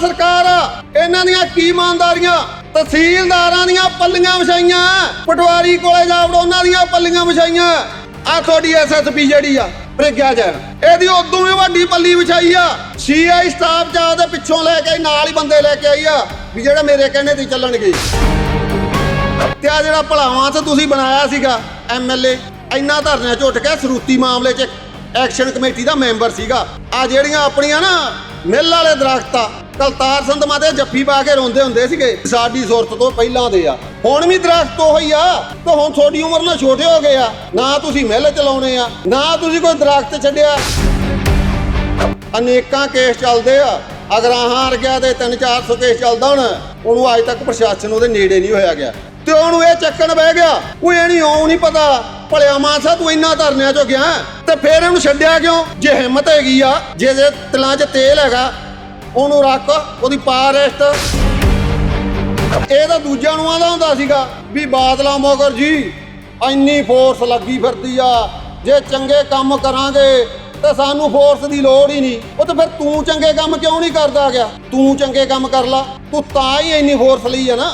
ਸਰਕਾਰ ਆ ਇਹਨਾਂ ਦੀਆਂ ਕੀ ਇਮਾਨਦਾਰੀਆਂ? ਤਹਿਸੀਲਦਾਰਾਂ ਦੀਆਂ ਪੱਲੀਆਂ ਵਿਛਾਈਆਂ। ਪਟਵਾਰੀ ਕੋਲੇ ਜਾ ਉਹਨਾਂ ਦੀਆਂ ਪੱਲੀਆਂ ਵਿਛਾਈਆਂ। ਆ ਤੁਹਾਡੀ ਐਸਐਸਪੀ ਜਿਹੜੀ ਆ ਪ੍ਰਗਿਆ ਜੈਨ ਇਹਦੀ ਉਦੋਂ ਵੀ ਵੱਡੀ ਪੱਲੀ ਵਿਛਾਈ ਆ। ਸੀਆਈ ਸਟਾਫ ਚ ਉਹਦੇ ਪਿੱਛੋਂ ਲੈ ਕੇ ਨਾਲ ਹੀ ਬੰਦੇ ਲੈ ਕੇ ਆਈ ਆ, ਵੀ ਜਿਹੜਾ ਮੇਰੇ ਕਹਿੰਦੇ ਤੇ ਚੱਲਣਗੇ। ਤੇ ਆ ਜਿਹੜਾ ਭਲਾਵਾਂ ਤੇ ਤੁਸੀਂ ਬਣਾਇਆ ਸੀਗਾ ਐਮਐਲਏ ਇੰਨਾ ਧਰਨਿਆਂ ਚ ਉੱਠ ਕੇ ਸਰੂਤੀ ਮਾਮਲੇ 'ਚ ਐਕਸ਼ਨ ਕਮੇਟੀ ਦਾ ਮੈਂਬਰ ਸੀਗਾ। ਆ ਜਿਹੜੀਆਂ ਆਪਣੀਆਂ ਨਾ, ਮਿੱਲ ਵਾਲੇ ਦਰਖਤ ਆ ਕਲਤਾਰ ਸੰਧਮਾ ਤੇ ਜੱਫੀ ਪਾ ਕੇ ਰੋਂਦੇ ਹੁੰਦੇ ਸੀਗੇ, ਸਾਡੀ ਸੁਰਤ ਤੋਂ ਪਹਿਲਾਂ ਦੇ ਆ। ਹੁਣ ਵੀ ਦਰਖਤ ਹੋਈ ਆ, ਤੇ ਹੁਣ ਤੁਹਾਡੀ ਉਮਰ ਨਾਲ ਛੋਟੇ ਹੋ ਗਏ ਆ। ਨਾ ਤੁਸੀਂ ਮਿੱਲ ਚਲਾਉਣੇ ਆ, ਨਾ ਤੁਸੀਂ ਕੋਈ ਦਰਖਤ ਛੱਡਿਆ। ਅਨੇਕਾਂ ਕੇਸ ਚੱਲਦੇ ਆ। ਅਗਰ ਆਹਾਂ ਗਿਆ ਤੇ 3-400 ਕੇਸ ਚੱਲਦਾ ਹੁਣ, ਉਹਨੂੰ ਅੱਜ ਤੱਕ ਪ੍ਰਸ਼ਾਸਨ ਉਹਦੇ ਨੇੜੇ ਨਹੀਂ ਹੋਇਆ ਗਿਆ। ਤੇ ਉਹਨੂੰ ਇਹ ਚੱਕਣ ਬਹਿ ਗਿਆ, ਕੋਈ ਇਹ ਨਹੀਂ, ਉਹ ਨਹੀਂ ਪਤਾ, ਭਲਿਆ ਮਾਨਸਾ ਤੂੰ ਇੰਨਾ ਧਰਨਿਆਂ ਚੋਂ ਗਿਆ, ਤੇ ਫੇਰ ਇਹਨੂੰ ਛੱਡਿਆ ਕਿਉਂ? ਜੇ ਹਿੰਮਤ ਹੈਗੀ ਆ, ਜੇ ਜੇ ਤਲਾਂ 'ਚ ਤੇਲ ਹੈਗਾ ਉਹਨੂੰ ਰੱਖ, ਉਹਦੀ ਪਾ ਰੈਸਟ ਇਹ ਤਾਂ ਦੂਜਿਆਂ ਨੂੰ ਆਂਦਾ ਹੁੰਦਾ ਸੀਗਾ ਵੀ ਬਾਦਲਾ ਮੋਗਰ ਜੀ, ਇੰਨੀ ਫੋਰਸ ਲੱਗੀ ਫਿਰਦੀ ਆ। ਜੇ ਚੰਗੇ ਕੰਮ ਕਰਾਂਗੇ ਤੇ ਸਾਨੂੰ ਫੋਰਸ ਦੀ ਲੋੜ ਹੀ ਨਹੀਂ। ਉਹ ਤਾਂ ਫਿਰ ਤੂੰ ਚੰਗੇ ਕੰਮ ਕਿਉਂ ਨਹੀਂ ਕਰਦਾ ਗਿਆ? ਤੂੰ ਚੰਗੇ ਕੰਮ ਕਰ ਲਾ। ਤੂੰ ਤਾਂ ਹੀ ਇੰਨੀ ਫੋਰਸ ਲਈ ਆ ਨਾ।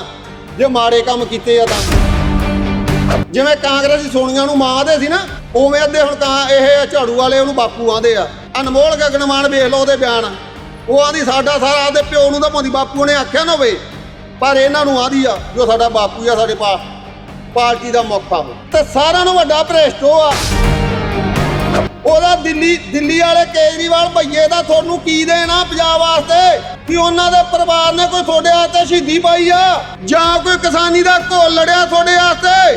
ਜੇ ਮਾੜੇ ਕੰਮ ਕੀਤੇ ਆ ਤਾਂ। ਜਿਵੇਂ ਕਾਂਗਰਸੀ ਸੋਨੀਆਂ ਨੂੰ ਮਾਂ ਦੇ ਸੀ ਨਾ, ਉਵੇਂ ਅੱਧੇ ਹੁਣ ਤਾਂ ਇਹ ਝਾੜੂ ਵਾਲੇ ਉਹਨੂੰ ਬਾਪੂ ਆਂਦੇ ਆ। ਅਨਮੋਲ ਗਗਨਮਾਨ ਵੇਖ ਲਓ ਉਹਦੇ ਬਿਆਨ। ਉਹ ਆਂਦੀ ਸਾਡਾ ਸਾਰਾ ਉਹਦੇ ਪਿਓ ਨੂੰ ਤਾਂ ਭਾਂਦੀ ਬਾਪੂ ਨੇ ਆਖਿਆ ਨਾ ਹੋਵੇ। ਪਰ ਇਹਨਾਂ ਨੂੰ ਆਂਦੀ ਆ, ਜੋ ਸਾਡਾ ਬਾਪੂ ਆ ਸਾਡੇ ਪਾ ਪਾਰਟੀ ਦਾ ਮੁੱਖ ਆ ਤੇ ਸਾਰਿਆਂ ਨੂੰ ਵੱਡਾ ਭ੍ਰਿਸ਼ਟ ਉਹ ਆ। ਉਹਦਾ ਦਿੱਲੀ ਦਿੱਲੀ ਵਾਲੇ ਕੇਜਰੀਵਾਲ ਭਈਏ ਦਾ ਤੁਹਾਨੂੰ ਕੀ ਦੇਣਾ ਪੰਜਾਬ ਵਾਸਤੇ? ਕਿ ਉਹਨਾਂ ਦੇ ਪਰਿਵਾਰ ਨੇ ਕੋਈ ਤੁਹਾਡੇ ਵਾਸਤੇ ਸ਼ਹੀਦੀ ਪਾਈ ਆ? ਜਾਂ ਕੋਈ ਕਿਸਾਨੀ ਦਾ ਘੋਲ ਲੜਿਆ ਤੁਹਾਡੇ ਵਾਸਤੇ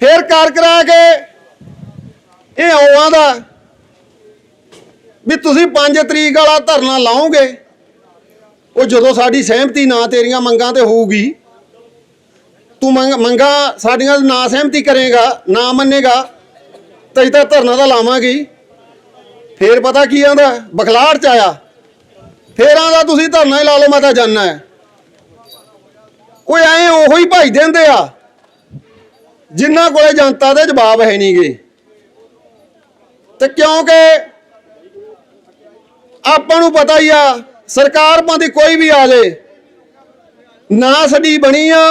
ਫੇਰ ਕਰ ਕਰਾ ਕੇ ਇਹ ਔਵਾਂ ਦਾ ਵੀ ਤੁਸੀਂ 5 ਤਰੀਕ ਵਾਲਾ ਧਰਨਾ ਲਾਓਗੇ, ਉਹ ਜਦੋਂ ਸਾਡੀ ਸਹਿਮਤੀ ਨਾ ਤੇਰੀਆਂ ਮੰਗਾਂ ਤੇ ਹੋਊਗੀ, ਤੂੰ ਮੰਗ, ਮੰਗਾਂ ਸਾਡੀਆਂ ਨਾ ਸਹਿਮਤੀ ਕਰੇਗਾ, ਨਾ ਮੰਨੇਗਾ, ਤਾਂ ਤਾਂ ਧਰਨਾ ਤਾਂ ਲਾਵਾਂਗੇ ਹੀ। ਫੇਰ ਪਤਾ ਕੀ ਆਂਦਾ ਬਖਲਾੜ ਚ ਆਇਆ। ਫੇਰ ਆਂਦਾ ਤੁਸੀਂ ਧਰਨਾ ਹੀ ਲਾ ਲਓ, ਮੈਂ ਤਾਂ ਜਾਣਾ ਹੈ। ਓਏ ਐਂ ਉਹੋ ਹੀ ਭਾਈ ਦਿੰਦੇ ਆ, ਜਿਨ੍ਹਾਂ ਕੋਲੇ ਜਨਤਾ ਦੇ ਜਵਾਬ ਹੈ ਨਹੀਂਗੇ ਤੇ ਕਿਉਂਕਿ ਆਪਾਂ ਨੂੰ ਪਤਾ ਹੀ ਆ, ਸਰਕਾਰ ਭਾਂਦੀ ਕੋਈ ਵੀ ਆ ਜੇ, ਨਾ ਸਾਡੀ ਬਣੀ ਆ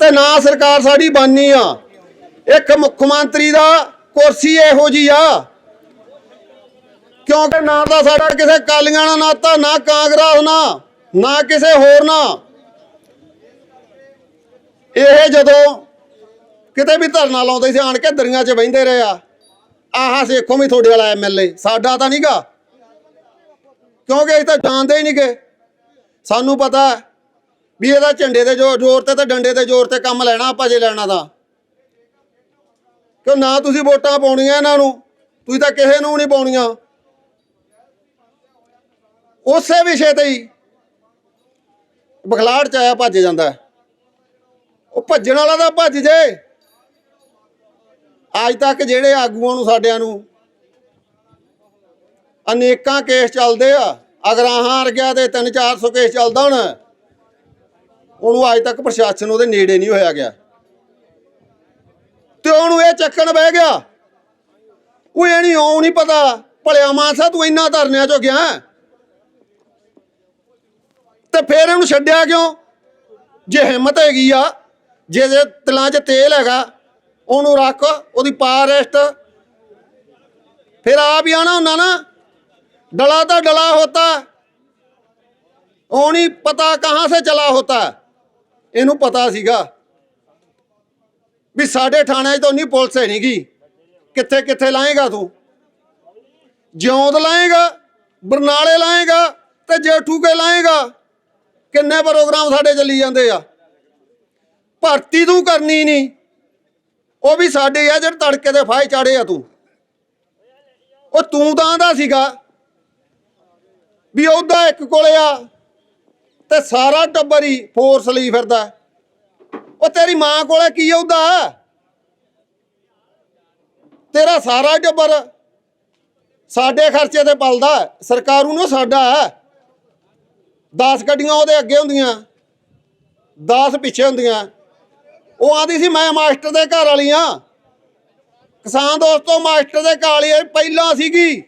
ਤੇ ਨਾ ਸਰਕਾਰ ਸਾਡੀ ਬਣਨੀ ਆ। ਇੱਕ ਮੁੱਖ ਮੰਤਰੀ ਦਾ ਕੁਰਸੀ ਇਹੋ ਜੀ ਆ। ਕਿਉਂਕਿ ਨਾ ਤਾਂ ਸਾਡਾ ਕਿਸੇ ਕਾਲੀਆਂ ਨਾਲ ਨਾਤਾ ਨਾ ਕਾਂਗਰਸ ਨਾਲ, ਨਾ ਕਿਸੇ ਹੋਰ ਨਾਲ। ਇਹ ਜਦੋਂ ਕਿਤੇ ਵੀ ਧਰਨਾ ਲਾਉਂਦੇ ਸੀ, ਆਣ ਕੇ ਦਰੀਆਂ 'ਚ ਬਹਿੰਦੇ ਰਹੇ ਆ। ਆਹ ਸੇਖੋ ਵੀ ਤੁਹਾਡੇ ਵਾਲਾ ਐਮਐਲਏ ਸਾਡਾ ਤਾਂ ਨਹੀਂਗਾ ਕਿਉਂਕਿ ਇਹ ਤਾਂ ਜਾਣਦੇ ਹੀ ਨਹੀਂਗੇ ਸਾਨੂੰ ਪਤਾ ਵੀ ਇਹਦਾ ਝੰਡੇ ਦੇ ਜ਼ੋਰ ਤੇ ਤੇ ਡੰਡੇ ਦੇ ਜ਼ੋਰ ਤੇ ਕੰਮ ਲੈਣਾ ਆਪਾਂ ਜੇ ਲੈਣਾ ਤਾਂ। ਕਿਉਂ ਨਾ ਤੁਸੀਂ ਵੋਟਾਂ ਪਾਉਣੀਆਂ ਇਹਨਾਂ ਨੂੰ। ਤੁਸੀਂ ਤਾਂ ਕਿਸੇ ਨੂੰ ਨਹੀਂ ਪਾਉਣੀਆਂ। ਉਸੇ ਵਿਸ਼ੇ ਤੇ ਹੀ ਬਖਲਾੜ ਚ ਆਇਆ ਭੱਜ ਜਾਂਦਾ। ਉਹ ਭੱਜਣ ਵਾਲਾ ਤਾਂ ਭੱਜ ਜੇ। ਅੱਜ ਤੱਕ ਜਿਹੜੇ ਆਗੂਆਂ ਨੂੰ ਸਾਡਿਆਂ ਨੂੰ ਅਨੇਕਾਂ ਕੇਸ ਚੱਲਦੇ ਆ ਅਗਰ ਆਹਾਂ ਅਰ ਗਿਆ ਤੇ 3-400 ਕੇਸ ਚੱਲਦਾ ਹੁਣ, ਉਹਨੂੰ ਅੱਜ ਤੱਕ ਪ੍ਰਸ਼ਾਸਨ ਉਹਦੇ ਨੇੜੇ ਨਹੀਂ ਹੋਇਆ ਗਿਆ। ਤੇ ਉਹਨੂੰ ਇਹ ਚੱਕਣ ਬਹਿ ਗਿਆ ਉਹ ਇਹ ਨਹੀਂ ਉਹ ਨਹੀਂ ਪਤਾ, ਭਲਿਆ ਮਾਨਸਾ ਤੂੰ ਇੰਨਾ ਧਰਨਿਆਂ ਚੋਂ ਗਿਆ ਤੇ ਫੇਰ ਇਹਨੂੰ ਛੱਡਿਆ ਕਿਉਂ? ਜੇ ਹਿੰਮਤ ਹੈਗੀ ਆ, ਜੇ ਜੇ ਤਲਾਂ 'ਚ ਤੇਲ ਹੈਗਾ ਉਹਨੂੰ ਰੱਖ, ਉਹਦੀ ਪਾ ਰੈਸਟ ਫਿਰ ਆ ਵੀ ਆਣਾ ਹੁੰਦਾ ਨਾ। ਡਲਾ ਤਾਂ ਡਲਾ ਹੋਤਾ। ਔਣੀ ਪਤਾ ਕਹਾਂ ਸੇ ਚਲਾ ਹੋਤਾ। ਇਹਨੂੰ ਪਤਾ ਸੀਗਾ ਵੀ ਸਾਡੇ ਥਾਣੇ 'ਚ ਤਾਂ ਨਹੀਂ ਪੁਲਿਸ ਹੈ ਨਹੀਂਗੀ ਕਿੱਥੇ ਕਿੱਥੇ ਲਾਏਗਾ ਤੂੰ? ਜਿਉਂਦ ਲਾਏਗਾ, ਬਰਨਾਲੇ ਲਾਏਗਾ ਤੇ ਜੇਠੂ ਕੇ ਲਾਏਗਾ। ਕਿੰਨੇ ਪ੍ਰੋਗਰਾਮ ਸਾਡੇ ਚੱਲੀ ਜਾਂਦੇ ਆ। ਭਰਤੀ ਤੂੰ ਕਰਨੀ ਨਹੀਂ ਉਹ ਵੀ ਸਾਡੇ ਆ ਜਿਹੜੇ ਤੜਕੇ ਦੇ ਫਾਇ ਚਾੜੇ ਆ ਤੂੰ। ਉਹ ਤੂੰ ਤਾਂ ਆਂਦਾ ਸੀਗਾ ਵੀ ਉਹਦਾ ਇੱਕ ਕੋਲੇ ਆ ਤੇ ਸਾਰਾ ਟੱਬਰ ਹੀ ਫੋਰਸ ਲਈ ਫਿਰਦਾ। ਉਹ ਤੇਰੀ ਮਾਂ ਕੋਲੇ ਕੀ ਉਹਦਾ ਤੇਰਾ ਸਾਰਾ ਟੱਬਰ ਸਾਡੇ ਖਰਚੇ ਤੇ ਪਲਦਾ। ਹੈ। ਸਰਕਾਰੂ ਨੂੰ ਸਾਡਾ 10 ਗੱਡੀਆਂ ਉਹਦੇ ਅੱਗੇ ਹੁੰਦੀਆਂ 10 ਪਿੱਛੇ ਹੁੰਦੀਆਂ। ਉਹ ਆਂਦੀ ਸੀ, ਮੈਂ ਮਾਸਟਰ ਦੇ ਘਰ ਵਾਲੀ ਆ। ਕਿਸਾਨ ਦੋਸਤੋ, ਮਾਸਟਰ ਦੇ ਘਰ ਵਾਲੀ ਪਹਿਲਾਂ ਸੀਗੀ।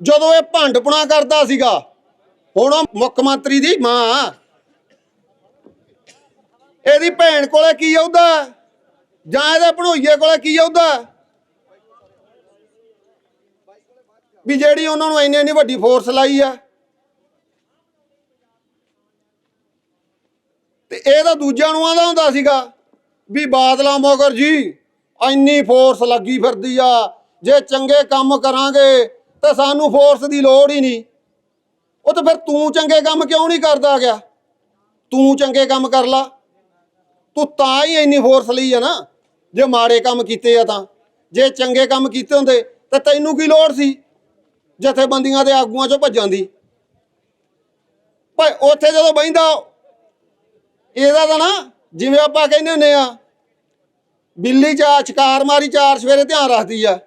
ਜਦੋਂ ਇਹ ਭੰਡਪਣਾ ਕਰਦਾ ਸੀਗਾ, ਹੁਣ ਉਹ ਮੁੱਖ ਮੰਤਰੀ ਦੀ ਮਾਂ ਇਹਦੀ ਭੈਣ ਕੋਲੇ ਕੀ ਆਉਂਦਾ? ਜਾਂ ਇਹਦੇ ਭਣੋਈਏ ਕੋਲੇ ਕੀ ਆਉਂਦਾ? ਵੀ ਜਿਹੜੀ ਉਹਨਾਂ ਨੂੰ ਇੰਨੀ ਇੰਨੀ ਵੱਡੀ ਫੋਰਸ ਲਾਈ ਆ। ਤੇ ਇਹ ਤਾਂ ਦੂਜਿਆਂ ਨੂੰ ਆਂਦਾ ਹੁੰਦਾ ਸੀਗਾ ਵੀ ਬਾਦਲਾ ਮੋਗਰ ਜੀ, ਇੰਨੀ ਫੋਰਸ ਲੱਗੀ ਫਿਰਦੀ ਆ, ਜੇ ਚੰਗੇ ਕੰਮ ਕਰਾਂਗੇ ਤਾਂ ਸਾਨੂੰ ਫੋਰਸ ਦੀ ਲੋੜ ਹੀ ਨਹੀਂ। ਉਹ ਤਾਂ ਫਿਰ ਤੂੰ ਚੰਗੇ ਕੰਮ ਕਿਉਂ ਨਹੀਂ ਕਰਦਾ ਗਿਆ? ਤੂੰ ਚੰਗੇ ਕੰਮ ਕਰ ਲਾ। ਤੂੰ ਤਾਂ ਹੀ ਇੰਨੀ ਫੋਰਸ ਲਈ ਆ ਨਾ, ਜੇ ਮਾੜੇ ਕੰਮ ਕੀਤੇ ਆ ਤਾਂ। ਜੇ ਚੰਗੇ ਕੰਮ ਕੀਤੇ ਹੁੰਦੇ ਤਾਂ ਤੈਨੂੰ ਕੀ ਲੋੜ ਸੀ ਜਥੇਬੰਦੀਆਂ ਦੇ ਆਗੂਆਂ ਚੋਂ ਭੱਜਣ ਦੀ? ਭਾਈ, ਉੱਥੇ ਜਦੋਂ ਬਹਿੰਦਾ ਇਹਦਾ ਤਾਂ ਨਾ, ਜਿਵੇਂ ਆਪਾਂ ਕਹਿੰਦੇ ਹੁੰਦੇ ਆ, ਬਿੱਲੀ ਚਾ ਚਕਾਰ ਮਾਰੀ ਚਾਰ ਸਵੇਰੇ ਧਿਆਨ ਰੱਖਦੀ ਆ।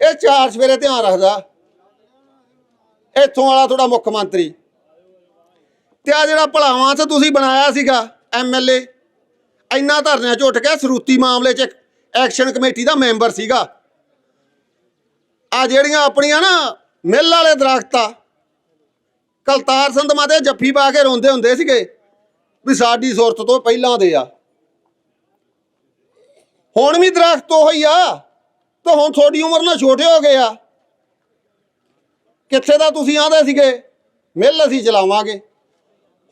ਇਹ ਚਾਰ ਸਵੇਰੇ ਧਿਆਨ ਰੱਖਦਾ। ਇੱਥੋਂ ਵਾਲਾ ਤੁਹਾਡਾ ਮੁੱਖ ਮੰਤਰੀ। ਤੇ ਆ ਜਿਹੜਾ ਭਲਾਵਾਂ 'ਚ ਤੁਸੀਂ ਬਣਾਇਆ ਸੀਗਾ ਐਮਐਲਏ ਇੰਨਾ ਧਰਨਿਆਂ ਚ ਉੱਠ ਕੇ ਸਰੂਤੀ ਮਾਮਲੇ ਚ ਐਕਸ਼ਨ ਕਮੇਟੀ ਦਾ ਮੈਂਬਰ ਸੀਗਾ। ਆ ਜਿਹੜੀਆਂ ਆਪਣੀਆਂ ਨਾ, ਮਿੱਲ ਵਾਲੇ ਦਰਖਤ ਆ, ਕਲਤਾਰ ਸੰਧਮਾ ਤੇ ਜੱਫੀ ਪਾ ਕੇ ਰੋਂਦੇ ਹੁੰਦੇ ਸੀਗੇ। ਵੀ ਸਾਡੀ ਸੁਰਤ ਤੋਂ ਪਹਿਲਾਂ ਦੇ ਆ। ਹੁਣ ਵੀ ਦਰਖਤ ਉਹੀ ਆ, ਤੇ ਹੁਣ ਤੁਹਾਡੀ ਉਮਰ ਨਾਲ ਛੋਟੇ ਹੋ ਗਏ ਆ। ਕਿੱਥੇ ਦਾ ਤੁਸੀਂ ਆਂਦੇ ਸੀਗੇ? ਮਿੱਲ ਅਸੀਂ ਚਲਾਵਾਂਗੇ।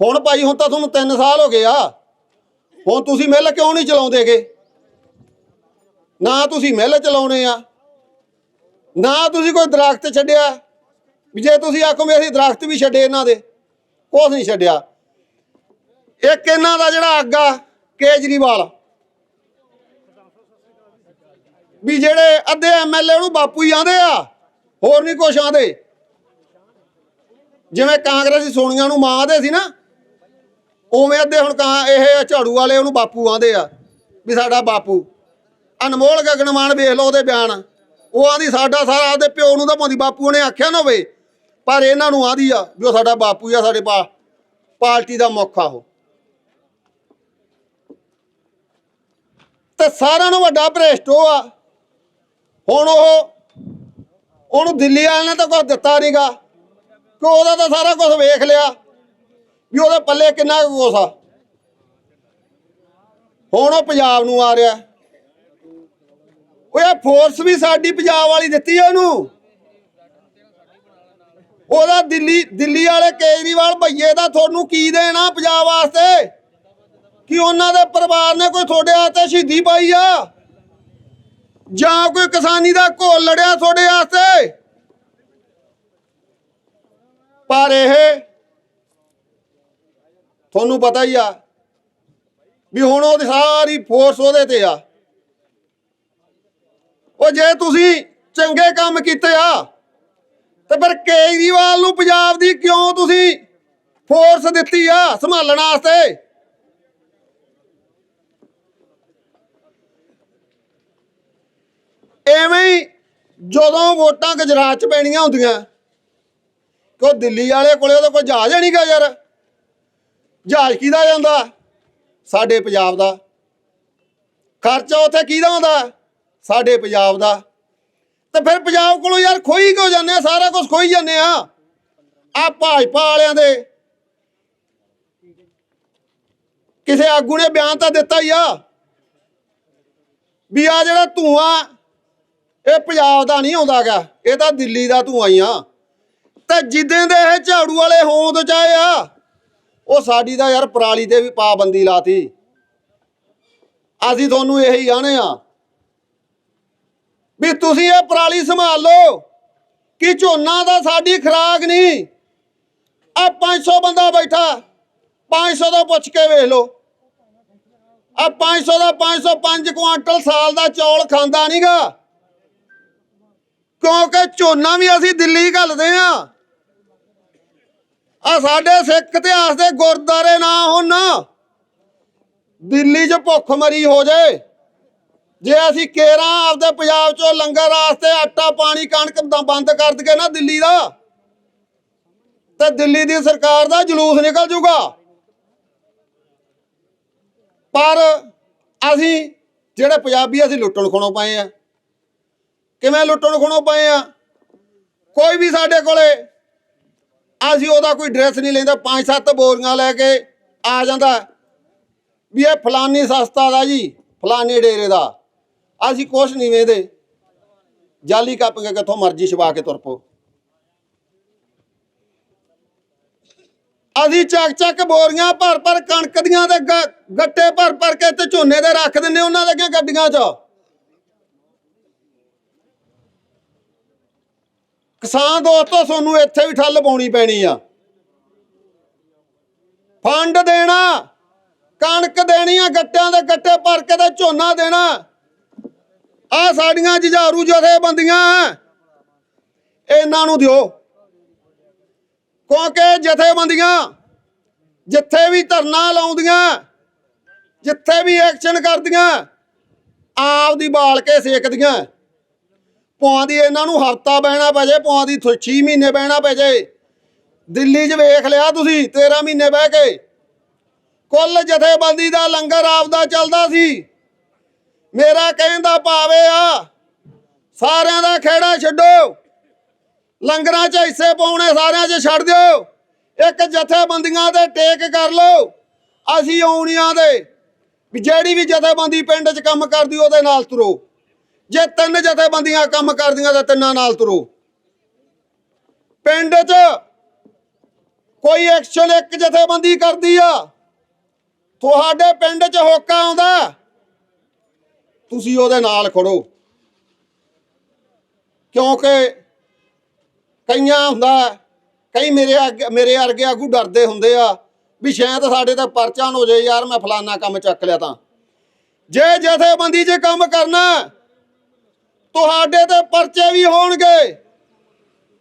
ਹੁਣ ਭਾਈ, ਹੁਣ ਤਾਂ ਤੁਹਾਨੂੰ 3 ਸਾਲ ਹੋ ਗਏ ਆ। ਹੁਣ ਤੁਸੀਂ ਮਿੱਲ ਕਿਉਂ ਨਹੀਂ ਚਲਾਉਂਦੇਗੇ? ਨਾ ਤੁਸੀਂ ਮਿੱਲ ਚਲਾਉਣੇ ਆ, ਨਾ ਤੁਸੀਂ ਕੋਈ ਦਰਖਤ ਛੱਡਿਆ। ਵੀ ਜੇ ਤੁਸੀਂ ਆਖੋ ਵੀ ਅਸੀਂ ਦਰਖਤ ਵੀ ਛੱਡੇ ਇਹਨਾਂ ਦੇ, ਕੁਛ ਨਹੀਂ ਛੱਡਿਆ। ਇੱਕ ਇਹਨਾਂ ਦਾ ਜਿਹੜਾ ਅੱਗਾ ਕੇਜਰੀਵਾਲ। ਵੀ ਜਿਹੜੇ ਅੱਧੇ ਐਮਐਲਏ ਨੂੰ ਬਾਪੂ ਹੀ ਆਂਦੇ ਆ, ਹੋਰ ਨਹੀਂ ਕੁਛ ਆਂਦੇ। ਜਿਵੇਂ ਕਾਂਗਰਸੀ ਸੋਨੀਆ ਨੂੰ ਮਾਂ ਆਂਦੇ ਸੀ ਨਾ, ਉਵੇਂ ਅੱਧੇ ਹੁਣ ਕਾਂ ਇਹ ਝਾੜੂ ਵਾਲੇ ਉਹਨੂੰ ਬਾਪੂ ਆਂਦੇ ਆ, ਵੀ ਸਾਡਾ ਬਾਪੂ। ਅਨਮੋਲ ਗਗਨਮਾਨ ਵੇਖ ਲਓ ਉਹਦੇ ਬਿਆਨ। ਉਹ ਆਂਦੀ, ਸਾਡਾ ਸਾਰਾ ਉਹਦੇ ਪਿਓ ਨੂੰ ਤਾਂ ਭਾਂਦੀ ਬਾਪੂ ਨੇ ਆਖਿਆ ਨਾ ਹੋਵੇ, ਪਰ ਇਹਨਾਂ ਨੂੰ ਆਂਦੀ ਆ ਵੀ ਉਹ ਸਾਡਾ ਬਾਪੂ ਆ, ਸਾਡੇ ਪਾ, ਪਾਰਟੀ ਦਾ ਮੁੱਖ ਆ ਉਹ। ਤੇ ਸਾਰਿਆਂ ਨੂੰ ਵੱਡਾ ਭ੍ਰਿਸ਼ਟ ਉਹ ਆ। ਹੁਣ ਉਹ, ਉਹਨੂੰ ਦਿੱਲੀ ਵਾਲਿਆਂ ਨੇ ਤਾਂ ਕੁਝ ਦਿੱਤਾ ਨਹੀਂਗਾ ਕਿ ਉਹਦਾ ਤਾਂ ਸਾਰਾ ਕੁਝ ਵੇਖ ਲਿਆ ਵੀ ਉਹਦੇ ਪੱਲੇ ਕਿੰਨਾ ਕੁ ਆ। ਹੁਣ ਉਹ ਪੰਜਾਬ ਨੂੰ ਆ ਰਿਹਾ। ਉਹ ਇਹ ਫੋਰਸ ਵੀ ਸਾਡੀ ਪੰਜਾਬ ਵਾਲੀ ਦਿੱਤੀ ਉਹਨੂੰ। ਉਹਦਾ ਦਿੱਲੀ ਦਿੱਲੀ ਵਾਲੇ ਕੇਜਰੀਵਾਲ ਭਈਏ ਦਾ ਤੁਹਾਨੂੰ ਕੀ ਦੇਣਾ ਪੰਜਾਬ ਵਾਸਤੇ? ਕਿ ਉਹਨਾਂ ਦੇ ਪਰਿਵਾਰ ਨੇ ਕੋਈ ਤੁਹਾਡੇ ਵਾਸਤੇ ਸ਼ਹੀਦੀ ਪਾਈ ਆ? ਜਾਂ ਕੋਈ ਕਿਸਾਨੀ ਦਾ ਘੋਲ ਲੜਿਆ ਤੁਹਾਡੇ ਵਾਸਤੇ? ਪਰ ਇਹ ਤੁਹਾਨੂੰ ਪਤਾ ਹੀ ਆ ਵੀ ਹੁਣ ਉਹਦੀ ਸਾਰੀ ਫੋਰਸ ਉਹਦੇ ਤੇ ਆ। ਉਹ ਜੇ ਤੁਸੀਂ ਚੰਗੇ ਕੰਮ ਕੀਤੇ ਆ, ਤੇ ਫਿਰ ਕੇਜਰੀਵਾਲ ਨੂੰ ਪੰਜਾਬ ਦੀ ਕਿਉਂ ਤੁਸੀਂ ਫੋਰਸ ਦਿੱਤੀ ਆ ਸੰਭਾਲਣ ਵਾਸਤੇ? ਐਵੇਂ ਹੀ ਜਦੋਂ ਵੋਟਾਂ ਗੁਜਰਾਤ ਚ ਪੈਣੀਆਂ ਹੁੰਦੀਆਂ ਕਿ ਉਹ ਦਿੱਲੀ ਵਾਲੇ ਕੋਲੇ ਉਹਦੇ ਕੋਲ ਜਹਾਜ਼ ਨਹੀਂਗਾ ਯਾਰ? ਜਹਾਜ਼ ਕਿਹਦਾ ਜਾਂਦਾ? ਸਾਡੇ ਪੰਜਾਬ ਦਾ। ਖਰਚਾ ਉੱਥੇ ਕਿਹਦਾ ਹੁੰਦਾ ਸਾਡੇ ਪੰਜਾਬ ਦਾ। ਤੇ ਫਿਰ ਪੰਜਾਬ ਕੋਲੋਂ ਯਾਰ ਖੋਈ ਕਿਉਂ ਜਾਂਦੇ ਆ? ਸਾਰਾ ਕੁਝ ਖੋਈ ਜਾਂਦੇ ਆ। ਆ ਭਾਜਪਾ ਵਾਲਿਆਂ ਦੇ। ਕਿਸੇ ਆਗੂ ਨੇ ਬਿਆਨ ਤਾਂ ਦਿੱਤਾ ਹੀ ਆ। ਵੀ ਆ ਜਿਹੜਾ ਧੂਆਂ ਇਹ ਪੰਜਾਬ ਦਾ ਨਹੀਂ ਆਉਂਦਾਗਾ ਇਹ ਤਾਂ ਦਿੱਲੀ ਦਾ ਤੂੰ ਹੀ ਆ। ਤੇ ਜਿੱਦਾਂ ਦੇ ਇਹ ਝਾੜੂ ਵਾਲੇ ਹੋਂਦ ਚਾਏ ਆ, ਉਹ ਸਾਡੀ ਦਾ ਯਾਰ ਪਰਾਲੀ ਤੇ ਵੀ ਪਾਬੰਦੀ ਲਾਤੀ। ਅਸੀਂ ਤੁਹਾਨੂੰ ਇਹੀ ਆਣੇ ਆ ਵੀ ਤੁਸੀਂ ਇਹ ਪਰਾਲੀ ਸੰਭਾਲ ਲਓ। ਕਿ ਝੋਨਾ ਦਾ ਸਾਡੀ ਖਰਾਕ ਨਹੀਂ। ਆ 500 ਬੰਦਾ ਬੈਠਾ। 500 ਦਾ ਪੁੱਛ ਕੇ ਵੇਖ ਲਓ। ਆ 500 ਦਾ 505 ਕੁਆਂਟਲ ਸਾਲ ਦਾ ਚੌਲ ਖਾਂਦਾ ਨਹੀਂਗਾ ਕਿਉਂਕਿ ਝੋਨਾ ਵੀ ਅਸੀਂ ਦਿੱਲੀ ਘੱਲਦੇ ਆ। ਆ ਸਾਡੇ ਸਿੱਖ ਇਤਿਹਾਸ ਦੇ ਗੁਰਦਾਰੇ ਨਾ ਹੁਣ। ਦਿੱਲੀ 'ਚ ਭੁੱਖ ਮਰੀ ਹੋ ਜਾਏ ਜੇ ਅਸੀਂ ਕੇਰਾਂ ਆਪਦੇ ਪੰਜਾਬ 'ਚੋਂ ਲੰਗਰ ਵਾਸਤੇ ਆਟਾ, ਪਾਣੀ, ਕਣਕ ਬੰਦ ਕਰ ਦਈਏ ਨਾ ਦਿੱਲੀ ਦਾ। ਤੇ ਦਿੱਲੀ ਦੀ ਸਰਕਾਰ ਦਾ ਜਲੂਸ ਨਿਕਲ ਜੂਗਾ। ਪਰ ਅਸੀਂ ਜਿਹੜੇ ਪੰਜਾਬੀ ਅਸੀਂ ਲੁੱਟਣ ਖਣੋ ਪਏ ਆ ਕਿਵੇਂ ਲੁੱਟਣ ਖਣੋ ਪਏ ਆ? ਕੋਈ ਵੀ ਸਾਡੇ ਕੋਲੇ। ਅਸੀਂ ਉਹਦਾ ਕੋਈ ਡਰੈਸ ਨਹੀਂ ਲੈਂਦਾ, ਪੰਜ ਸੱਤ ਬੋਰੀਆਂ ਲੈ ਕੇ ਆ ਜਾਂਦਾ। ਵੀ ਇਹ ਫਲਾਨੀ ਸਸਤਾ ਦਾ ਜੀ, ਫਲਾਨੀ ਡੇਰੇ ਦਾ। ਅਸੀਂ ਕੁਛ ਨਹੀਂ ਵੇਂਦੇ ਜਾਲੀ ਕੱਪ ਕੇ ਕਿੱਥੋਂ ਮਰਜ਼ੀ ਛਵਾ ਕੇ ਤੁਰ ਪੋ ਅਸੀਂ ਚੱਕ ਚੱਕ ਬੋਰੀਆਂ ਭਰ ਭਰ ਕਣਕ ਦੀਆਂ ਤੇ ਗੱਟੇ ਭਰ ਭਰ ਕੇ ਤੇ ਝੋਨੇ ਦੇ ਰੱਖ ਦਿੰਨੇ ਉਹਨਾਂ ਦੇ ਗੱਡੀਆਂ 'ਚ। ਕਿਸਾਨ ਦੋਸਤੋ, ਤੁਹਾਨੂੰ ਇੱਥੇ ਵੀ ਠੱਲ ਪਾਉਣੀ ਪੈਣੀ ਆ। ਫੰਡ ਦੇਣਾ, ਕਣਕ ਦੇਣੀ ਆ ਗੱਟਿਆਂ ਦੇ ਗੱਟੇ ਭਰ ਕੇ ਤੇ ਝੋਨਾ ਦੇਣਾ। ਆ ਸਾਡੀਆਂ ਜੁਝਾਰੂ ਜਥੇਬੰਦੀਆਂ ਇਹਨਾਂ ਨੂੰ ਦਿਓ। ਕਿਉਂਕਿ ਜਥੇਬੰਦੀਆਂ ਜਿੱਥੇ ਵੀ ਧਰਨਾ ਲਾਉਂਦੀਆਂ, ਜਿੱਥੇ ਵੀ ਐਕਸ਼ਨ ਕਰਦੀਆਂ, ਆਪ ਦੀ ਬਾਲ ਕੇ ਸੇਕਦੀਆਂ। ਪੌਂਦੀ ਇਹਨਾਂ ਨੂੰ ਹਫਤਾ ਬਹਿਣਾ ਪੈ ਜੇ ਪੌਂਦੀ 6 ਮਹੀਨੇ ਬਹਿਣਾ ਪੈ ਜੇ। ਦਿੱਲੀ 'ਚ ਵੇਖ ਲਿਆ ਤੁਸੀਂ 13 ਮਹੀਨੇ ਬਹਿ ਕੇ। ਕੁੱਲ ਜਥੇਬੰਦੀ ਦਾ ਲੰਗਰ ਆਪਦਾ ਚੱਲਦਾ ਸੀ। ਮੇਰਾ ਕਹਿੰਦਾ ਭਾਵੇ ਆ, ਸਾਰਿਆਂ ਦਾ ਖੇੜਾ ਛੱਡੋ। ਲੰਗਰਾਂ 'ਚ ਹਿੱਸੇ ਪਾਉਣੇ ਸਾਰਿਆਂ 'ਚ ਛੱਡ ਦਿਓ। ਇੱਕ ਜਥੇਬੰਦੀਆਂ ਤੇ ਟੇਕ ਕਰ ਲਓ। ਅਸੀਂ ਆਉਣੀਆਂ ਦੇ। ਵੀ ਜਿਹੜੀ ਵੀ ਜਥੇਬੰਦੀ ਪਿੰਡ 'ਚ ਕੰਮ ਕਰਦੀ, ਉਹਦੇ ਨਾਲ ਤੁਰੋ। ਜੇ ਤਿੰਨ ਜਥੇਬੰਦੀਆਂ ਕੰਮ ਕਰਦੀਆਂ ਤਾਂ ਤਿੰਨਾਂ ਨਾਲ ਤੁਰੋ। ਪਿੰਡ 'ਚ ਕੋਈ ਐਕਸ਼ਨ ਇੱਕ ਜਥੇਬੰਦੀ ਕਰਦੀ ਆ। ਤੁਹਾਡੇ ਪਿੰਡ 'ਚ ਹੋਕਾ ਆਉਂਦਾ ਤੁਸੀਂ ਉਹਦੇ ਨਾਲ ਖੜੋ। ਕਿਉਂਕਿ ਕਈਆਂ ਹੁੰਦਾ ਕਈ ਮੇਰੇ ਅੱਗੇ, ਮੇਰੇ ਵਰਗੇ ਆਗੂ ਡਰਦੇ ਹੁੰਦੇ ਆ ਵੀ ਸ਼ਾਇਦ ਸਾਡੇ ਤੇ ਪਰਚਾ ਹੋ ਜਾਏ, ਯਾਰ ਮੈਂ ਫਲਾਨਾ ਕੰਮ ਚੱਕ ਲਿਆ ਤਾਂ। ਜੇ ਜਥੇਬੰਦੀ 'ਚ ਕੰਮ ਕਰਨਾ ਤੁਹਾਡੇ ਤੇ ਪਰਚੇ ਵੀ ਹੋਣਗੇ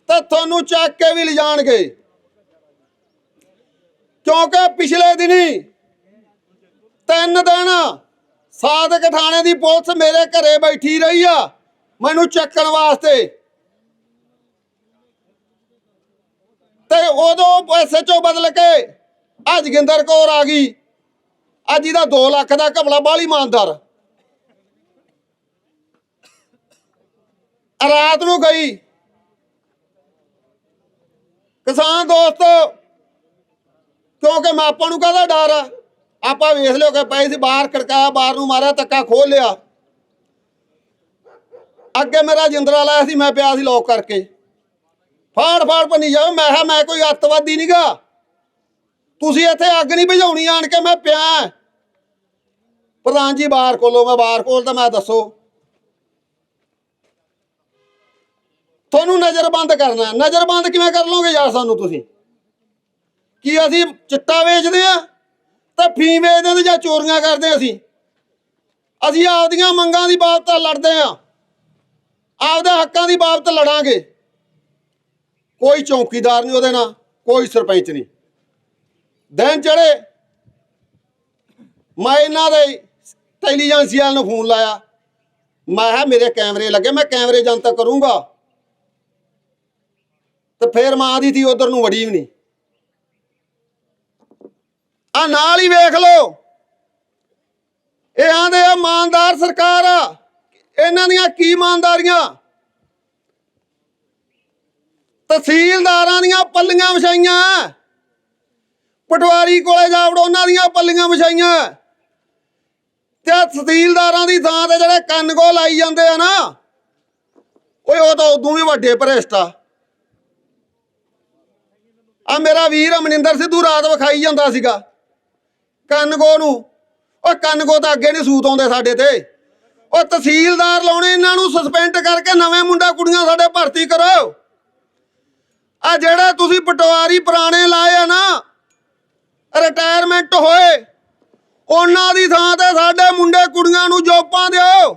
ਤੇ ਤੁਹਾਨੂੰ ਚੱਕ ਕੇ ਵੀ ਲਿਜਾਣਗੇ। ਕਿਉਂਕਿ ਪਿਛਲੇ ਦਿਨੀ ਤਿੰਨ ਦਿਨ ਸਾਦਕ ਥਾਣੇ ਦੀ ਪੁਲਿਸ ਮੇਰੇ ਘਰੇ ਬੈਠੀ ਰਹੀ ਆ, ਮੈਨੂੰ ਚੱਕਣ ਵਾਸਤੇ। ਤੇ ਉਦੋਂ ਐਸਐਚਓ ਬਦਲ ਕੇ ਅੱਜ ਜੋਗਿੰਦਰ ਕੌਰ ਆ ਗਈ। ਅੱਜ ਇਹਦਾ 2 ਲੱਖ ਦਾ ਘਪਲਾ ਬਾਲੀ ਇਮਾਨਦਾਰ। ਰਾਤ ਨੂੰ ਗਈ। ਕਿਸਾਨ ਦੋਸਤੋ, ਕਿਉਂਕਿ ਮਾਪਾ ਨੂੰ ਕਾਹਦਾ ਡਰ ਆ? ਆਪਾਂ ਵੇਖ ਲਿਓ ਕਿ ਪਏ ਸੀ, ਬਾਹਰ ਖੜਕਾਇਆ ਬਾਹਰ ਨੂੰ ਮਾਰਿਆ, ਧੱਕਾ ਖੋਲ ਲਿਆ। ਅੱਗੇ ਮੇਰਾ ਜਿੰਦਰਾ ਲਾਇਆ ਸੀ, ਮੈਂ ਪਿਆ ਸੀ ਲੋਕ ਕਰਕੇ। ਫਾੜ ਫਾੜ ਪੰਨੀ ਜਾਓ, ਮੈਂ ਕਿਹਾ ਮੈਂ ਕੋਈ ਅੱਤਵਾਦੀ ਨਹੀਂਗਾ ਤੁਸੀਂ ਇੱਥੇ ਅੱਗ ਨਹੀਂ ਭਜਾਉਣੀ ਆਣ ਕੇ ਮੈਂ ਪਿਆ। ਪ੍ਰਧਾਨ ਜੀ, ਬਾਹਰ ਖੋਲੋ ਮੈਂ ਬਾਹਰ ਕੋਲ ਤਾਂ ਮੈਂ ਦੱਸੋ। ਤੁਹਾਨੂੰ ਨਜ਼ਰਬੰਦ ਕਰਨਾ ਨਜ਼ਰਬੰਦ ਕਿਵੇਂ ਕਰ ਲਓਗੇ ਯਾਰ ਸਾਨੂੰ ਤੁਸੀਂ? ਕੀ ਅਸੀਂ ਚਿੱਟਾ ਵੇਚਦੇ ਆ ਤਾਂ ਫੀ ਵੇਚਦੇ ਤੇ ਜਾਂ ਚੋਰੀਆਂ ਕਰਦੇ ਹਾਂ ਅਸੀਂ? ਅਸੀਂ ਆਪਦੀਆਂ ਮੰਗਾਂ ਦੀ ਬਾਬਤ ਲੜਦੇ ਆ ਆਪਦੇ ਹੱਕਾਂ ਦੀ ਬਾਬਤ ਲੜਾਂਗੇ। ਕੋਈ ਚੌਕੀਦਾਰ ਨਹੀਂ ਉਹਦੇ ਨਾਲ, ਕੋਈ ਸਰਪੰਚ ਨਹੀਂ। ਦਿਨ ਚੜੇ ਮੈਂ ਇਹਨਾਂ ਦੇ ਇੰਟੈਲੀਜੈਂਸੀ ਵਾਲ ਨੂੰ ਫੋਨ ਲਾਇਆ। ਮੈਂ ਕਿਹਾ, ਮੇਰੇ ਕੈਮਰੇ ਲੱਗੇ, ਮੈਂ ਕੈਮਰੇ ਜਨਤਕ ਕਰੂੰਗਾ। ਤੇ ਫੇਰ ਮਾਂ ਦੀ ਧੀ ਉਧਰ ਨੂੰ ਵੜੀ ਵੀ ਨਹੀਂ। ਆ ਨਾਲ ਹੀ ਵੇਖ ਲਓ। ਇਹ ਆਂਦੇ ਆ, ਇਮਾਨਦਾਰ ਸਰਕਾਰ ਆ। ਇਹਨਾਂ ਦੀਆਂ ਕੀ ਇਮਾਨਦਾਰੀਆਂ? ਤਹਿਸੀਲਦਾਰਾਂ ਦੀਆਂ ਪੱਲੀਆਂ ਵਿਛਾਈਆਂ। ਪਟਵਾਰੀ ਕੋਲੇ ਜਾ ਵੜੋ, ਉਹਨਾਂ ਦੀਆਂ ਪੱਲੀਆਂ ਵਿਛਾਈਆਂ। ਤੇ ਤਹਿਸੀਲਦਾਰਾਂ ਦੀ ਥਾਂ ਤੇ ਜਿਹੜੇ ਕੰਨ ਕੋ ਲਾਈ ਜਾਂਦੇ ਆ ਨਾ, ਓਏ ਉਹ ਤਾਂ ਉਦੋਂ ਵੀ ਵੱਡੇ ਭ੍ਰਿਸ਼ਟ ਆ। ਆ ਮੇਰਾ ਵੀਰ ਅਮਨਿੰਦਰ ਸਿੱਧੂ ਰਾਤ ਵਿਖਾਈ ਜਾਂਦਾ ਸੀਗਾ। ਕੰਨਗੋ ਨੂੰ। ਉਹ ਕੰਨਗੋ ਤਾਂ ਅੱਗੇ ਨਹੀਂ ਸੂਤ ਆਉਂਦੇ ਸਾਡੇ ਤੇ। ਉਹ ਤਹਿਸੀਲਦਾਰ ਲਾਉਣੇ ਇਹਨਾਂ ਨੂੰ ਸਸਪੈਂਡ ਕਰਕੇ ਨਵੇਂ ਮੁੰਡਾ ਕੁੜੀਆਂ ਸਾਡੇ ਭਰਤੀ ਕਰੋ। ਆ ਜਿਹੜੇ ਤੁਸੀਂ ਪਟਵਾਰੀ ਪੁਰਾਣੇ ਲਾਏ ਆ ਨਾ ਰਿਟਾਇਰਮੈਂਟ ਹੋਏ, ਉਹਨਾਂ ਦੀ ਥਾਂ ਤੇ ਸਾਡੇ ਮੁੰਡੇ ਕੁੜੀਆਂ ਨੂੰ ਜੋਬਾਂ ਦਿਓ।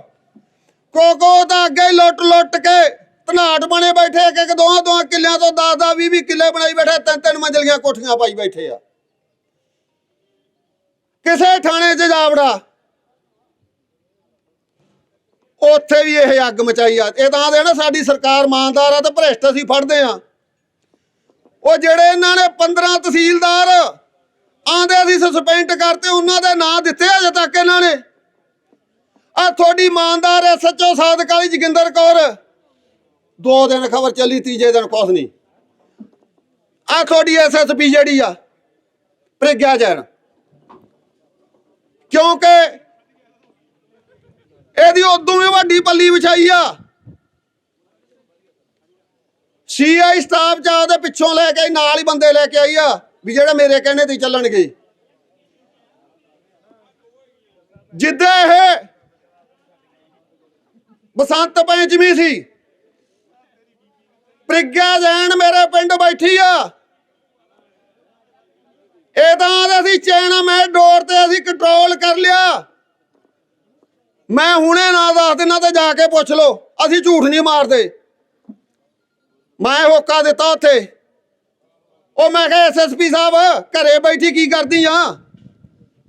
ਕੋਕੋ ਤਾਂ ਅੱਗੇ ਲੁੱਟ ਲੁੱਟ ਕੇ ਧਨਾਟ ਬਣੇ ਬੈਠੇ, ਇੱਕ ਇੱਕ ਦੋਹਾਂ ਦੋਹਾਂ ਕਿੱਲਿਆਂ ਤੋਂ 10 10 20 20 ਕਿੱਲੇ ਬਣਾਈ ਬੈਠੇ, ਤਿੰਨ ਤਿੰਨ ਮੰਜ਼ਲੀਆਂ ਕੋਠੀਆਂ ਪਾਈ ਬੈਠੇ ਆ। ਕਿਸੇ ਥਾਣੇ 'ਚ ਜਾਵੜਾ ਉੱਥੇ ਵੀ ਇਹ ਅੱਗ ਮਚਾਈ ਆ। ਇਹ ਤਾਂ ਦੇ ਨਾ, ਸਾਡੀ ਸਰਕਾਰ ਇਮਾਨਦਾਰ ਆ ਤੇ ਭ੍ਰਿਸ਼ਟ ਅਸੀਂ ਫੜਦੇ ਆ। ਉਹ ਜਿਹੜੇ ਇਹਨਾਂ ਨੇ 15 ਤਹਿਸੀਲਦਾਰ ਆਂਦੇ ਅਸੀਂ ਸਸਪੈਂਡ ਕਰਤੇ, ਉਹਨਾਂ ਦੇ ਨਾਂ ਦਿੱਤੇ ਅਜੇ ਤੱਕ ਇਹਨਾਂ ਨੇ। ਆ ਤੁਹਾਡੀ ਇਮਾਨਦਾਰ ਐਸਐਚਓ ਸਾਦਕ ਵਾਲੀ ਜੋਗਿੰਦਰ ਕੌਰ। ਦੋ ਦਿਨ ਖਬਰ ਚੱਲੀ, ਤੀਜੇ ਦਿਨ ਕੁਛ ਨਹੀਂ। ਆ ਤੁਹਾਡੀ ਐਸਐਸਪੀ ਜਿਹੜੀ ਆ, ਪ੍ਰਗਿਆ ਜੈਨ। ਕਿਉਂਕਿ ਇਹਦੀ ਉਦੋਂ ਵੀ ਵੱਡੀ ਪੱਲੀ ਵਿਛਾਈ ਆ। ਸੀਆਈ ਸਟਾਫ ਚ ਉਹਦੇ ਪਿੱਛੋਂ ਲੈ ਕੇ ਨਾਲ ਹੀ ਬੰਦੇ ਲੈ ਕੇ ਆਈ ਆ, ਵੀ ਜਿਹੜਾ ਮੇਰੇ ਕਹਿਣੇ ਤੇ ਚੱਲਣਗੇ। ਜਿੱਦਾਂ ਇਹ ਬਸੰਤ ਪੰਚਮੀ ਸੀ ਪ੍ਰਿਗਿਆ ਜੈਨ ਮੇਰੇ ਪਿੰਡ ਬੈਠੀ ਆ। ਇਹ ਤਾਂ ਅਸੀਂ ਚੈਨਾ ਮੈਂ ਡੋਰ ਤੇ ਅਸੀਂ ਕੰਟਰੋਲ ਕਰ ਲਿਆ। ਮੈਂ ਹੁਣੇ ਨਾ ਦੱਸ ਦਿਨਾਂ ਤੇ ਜਾ ਕੇ ਪੁੱਛ ਲਓ, ਅਸੀਂ ਝੂਠ ਨਹੀਂ ਮਾਰਦੇ। ਮੈਂ ਹੋਕਾ ਦਿੱਤਾ ਉੱਥੇ। ਉਹ ਮੈਂ ਕਿਹਾ ਐਸਐਸਪੀ ਸਾਹਿਬ, ਘਰੇ ਬੈਠੀ ਕੀ ਕਰਦੀ ਆ?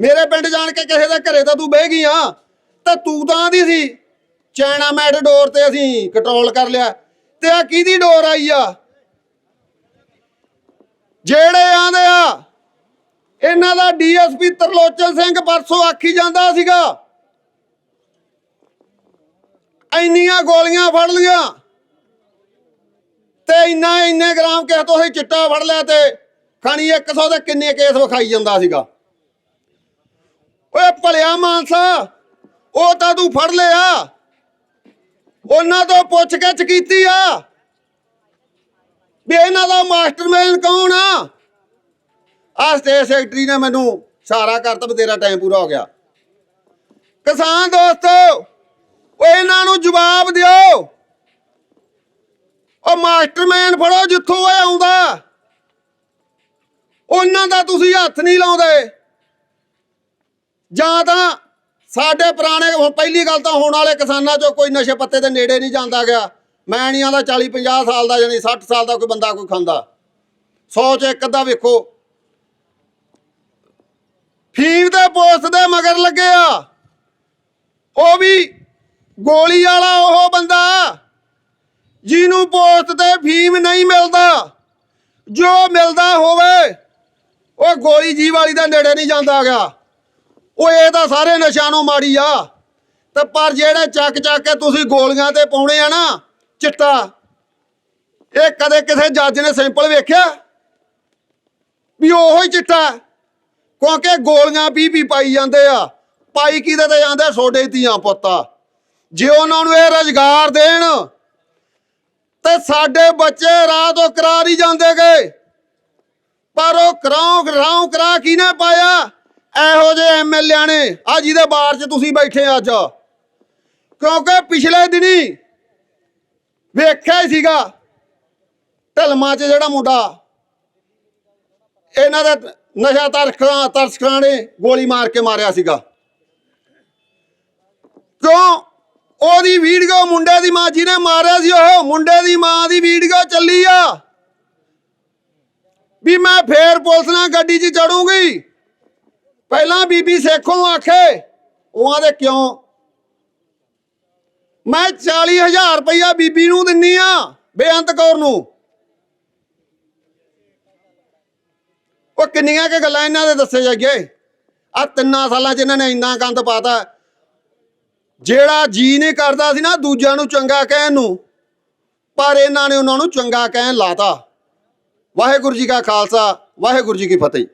ਮੇਰੇ ਪਿੰਡ ਜਾਣ ਕੇ ਕਿਸੇ ਦੇ ਘਰੇ ਤਾਂ ਤੂੰ ਬਹਿ ਗਈ ਆ। ਤਾਂ ਤੂੰ ਤਾਂ ਦੀ ਸੀ, ਚੈਨਾ ਮੈਡ ਡੋਰ ਤੇ ਅਸੀਂ ਕੰਟਰੋਲ ਕਰ ਲਿਆ। ਤੇ ਆ ਕਿਹਦੀ ਡੋਰ ਆਈ ਆ? ਜਿਹੜੇ ਆਂਦੇ ਆ, ਇਹਨਾਂ ਦਾ ਡੀਐਸਪੀ ਤਰਲੋਚਨ ਸਿੰਘ ਪਰਸੋਂ ਆਖੀ ਜਾਂਦਾ ਸੀਗਾ, ਇੰਨੀਆਂ ਗੋਲੀਆਂ ਫੜ ਲੀਆਂ ਤੇ ਇੰਨਾ ਇੰਨੇ ਗ੍ਰਾਮ ਕਿਸੇ ਤੋਂ ਅਸੀਂ ਚਿੱਟਾ ਫੜ ਲਿਆ ਤੇ ਖਾਣੀ 100 ਦੇ ਕਿੰਨੇ ਕੇਸ ਵਿਖਾਈ ਜਾਂਦਾ ਸੀਗਾ। ਓਏ ਭਲਿਆ ਮਾਨਸਾ, ਉਹ ਤਾਂ ਤੂੰ ਫੜ ਲਿਆ। ਉਹਨਾਂ ਤੋਂ ਪੁੱਛਗਿੱਛ ਕੀਤੀ ਆ ਵੀ ਇਹਨਾਂ ਦਾ ਮਾਸਟਰਮਾਈਂਡ ਕੌਣ ਆ? ਆ ਸਟੇਟ ਸੈਕਟਰੀ ਨੇ ਮੈਨੂੰ ਸਾਰਾ ਕਰਤਾ ਵੀ ਟਾਈਮ ਪੂਰਾ ਹੋ ਗਿਆ। ਕਿਸਾਨ ਦੋਸਤੋ ਓ ਇਹਨਾਂ ਨੂੰ ਜਵਾਬ ਦਿਓ। ਉਹ ਮਾਸਟਰਮਾਈਂਡ ਫੜੋ ਜਿੱਥੋਂ ਇਹ ਆਉਂਦਾ। ਉਹਨਾਂ ਦਾ ਤੁਸੀਂ ਹੱਥ ਨਹੀਂ ਲਾਉਂਦੇ। ਜਾਂ ਤਾਂ ਸਾਡੇ ਪੁਰਾਣੇ ਹੁਣ ਪਹਿਲੀ ਗੱਲ ਤਾਂ ਹੋਣ ਵਾਲੇ ਕਿਸਾਨਾਂ ਚੋਂ ਕੋਈ ਨਸ਼ੇ ਪੱਤੇ ਦੇ ਨੇੜੇ ਨਹੀਂ ਜਾਂਦਾ ਗਿਆ। ਮੈਂ ਨਹੀਂ ਆਂਦਾ 40 50 ਸਾਲ ਦਾ ਜਾਨੀ 60 ਸਾਲ ਦਾ ਕੋਈ ਬੰਦਾ ਕੋਈ ਖਾਂਦਾ। 100 ਚ ਇੱਕ ਅੱਧਾ ਵੇਖੋ। ਫੀਮ ਦੇ ਪੋਸਟ ਦੇ ਮਗਰ ਲੱਗੇ ਆ। ਉਹ ਵੀ ਗੋਲੀ ਵਾਲਾ ਉਹ ਬੰਦਾ ਜਿਹਨੂੰ ਪੋਸਟ ਤੇ ਫੀਮ ਨਹੀਂ ਮਿਲਦਾ। ਜੋ ਮਿਲਦਾ ਹੋਵੇ, ਉਹ ਗੋਲੀ ਜੀ ਵਾਲੀ ਦਾ ਨੇੜੇ ਨਹੀਂ ਜਾਂਦਾ ਗਿਆ। ਉਹ ਇਹ ਤਾਂ ਸਾਰੇ ਨਸ਼ਿਆਂ ਨੂੰ ਮਾੜੀ ਆ। ਤੇ ਪਰ ਜਿਹੜੇ ਚੱਕ ਚੱਕ ਕੇ ਤੁਸੀਂ ਗੋਲੀਆਂ ਤੇ ਪਾਉਣੇ ਆ ਨਾ, ਚਿੱਟਾ, ਇਹ ਕਦੇ ਕਿਸੇ ਜੱਜ ਨੇ ਸੈਂਪਲ ਵੇਖਿਆ? ਵੀ ਉਹੋ ਹੀ ਚਿੱਟਾ ਕਿਉਂਕਿ ਗੋਲੀਆਂ ਵੀ ਵੀ ਪਾਈ ਜਾਂਦੇ ਆ। ਪਾਈ ਕਿਹਦੇ ਤੇ ਜਾਂਦੇ? ਸੋਡੇ ਧੀਆਂ ਪੁੱਤਾ ਜੇ ਉਹਨਾਂ ਨੂੰ ਇਹ ਰੁਜ਼ਗਾਰ ਦੇਣ, ਤੇ ਸਾਡੇ ਬੱਚੇ ਰਾਹ ਤੋਂ ਕਰਾ ਨਹੀਂ ਜਾਂਦੇ ਗਏ। ਪਰ ਉਹ ਕਰਾਉਂ ਕਰਾਉਂ ਕਰਾ ਕਿਨੇ ਪਾਇਆ? ਇਹੋ ਜਿਹੇ ਐਮਐਲਏ ਨੇ ਆ ਜਿਹਦੇ ਬਾਰ 'ਚ ਤੁਸੀਂ ਬੈਠੇ ਅੱਜ। ਕਿਉਂਕਿ ਪਿਛਲੇ ਦਿਨੀ ਵੇਖਿਆ ਹੀ ਸੀਗਾ, ਢਲਮਾ 'ਚ ਜਿਹੜਾ ਮੁੰਡਾ, ਇਹਨਾਂ ਦਾ ਨਸ਼ਾ ਤਰਸਕਾਂ ਤਰਸਕਾਂ ਨੇ ਗੋਲੀ ਮਾਰ ਕੇ ਮਾਰਿਆ ਸੀਗਾ। ਕਿਉਂ? ਉਹਦੀ ਵੀਡੀਓ ਮੁੰਡੇ ਦੀ ਮਾਂ, ਜਿਹਨੇ ਮਾਰਿਆ ਸੀ ਉਹ, ਮੁੰਡੇ ਦੀ ਮਾਂ ਦੀ ਵੀਡੀਓ ਚੱਲੀ ਆ। ਵੀ ਮੈਂ ਫੇਰ ਪੁਲਿਸ ਨਾਲ ਗੱਡੀ 'ਚ ਚੜੂੰਗੀ। ਪਹਿਲਾਂ ਬੀਬੀ ਸੇਖੋਂ ਆਖੇ, ਉਹਾਂ ਦੇ ਕਿਉਂ? ਮੈਂ 40000 ਰੁਪਇਆ ਬੀਬੀ ਨੂੰ ਦਿੰਨੀ ਆ, ਬੇਅੰਤ ਕੌਰ ਨੂੰ। ਉਹ ਕਿੰਨੀਆਂ ਕੇ ਗੱਲਾਂ ਇਹਨਾਂ ਦੇ ਦੱਸੇ ਜਾਈਏ। ਆ ਤਿੰਨਾਂ ਸਾਲਾਂ 'ਚ ਇਹਨਾਂ ਨੇ ਇੰਨਾ ਗੰਦ ਪਾਤਾ। ਜਿਹੜਾ ਜੀ ਨਹੀਂ ਕਰਦਾ ਸੀ ਨਾ, ਦੂਜਿਆਂ ਨੂੰ ਚੰਗਾ ਕਹਿਣ ਨੂੰ, ਪਰ ਇਹਨਾਂ ਨੇ ਉਹਨਾਂ ਨੂੰ ਚੰਗਾ ਕਹਿਣ ਲਾਤਾ। ਵਾਹਿਗੁਰੂ ਜੀ ਕਾ ਖਾਲਸਾ, ਵਾਹਿਗੁਰੂ ਜੀ ਕੀ ਫਤਿਹ।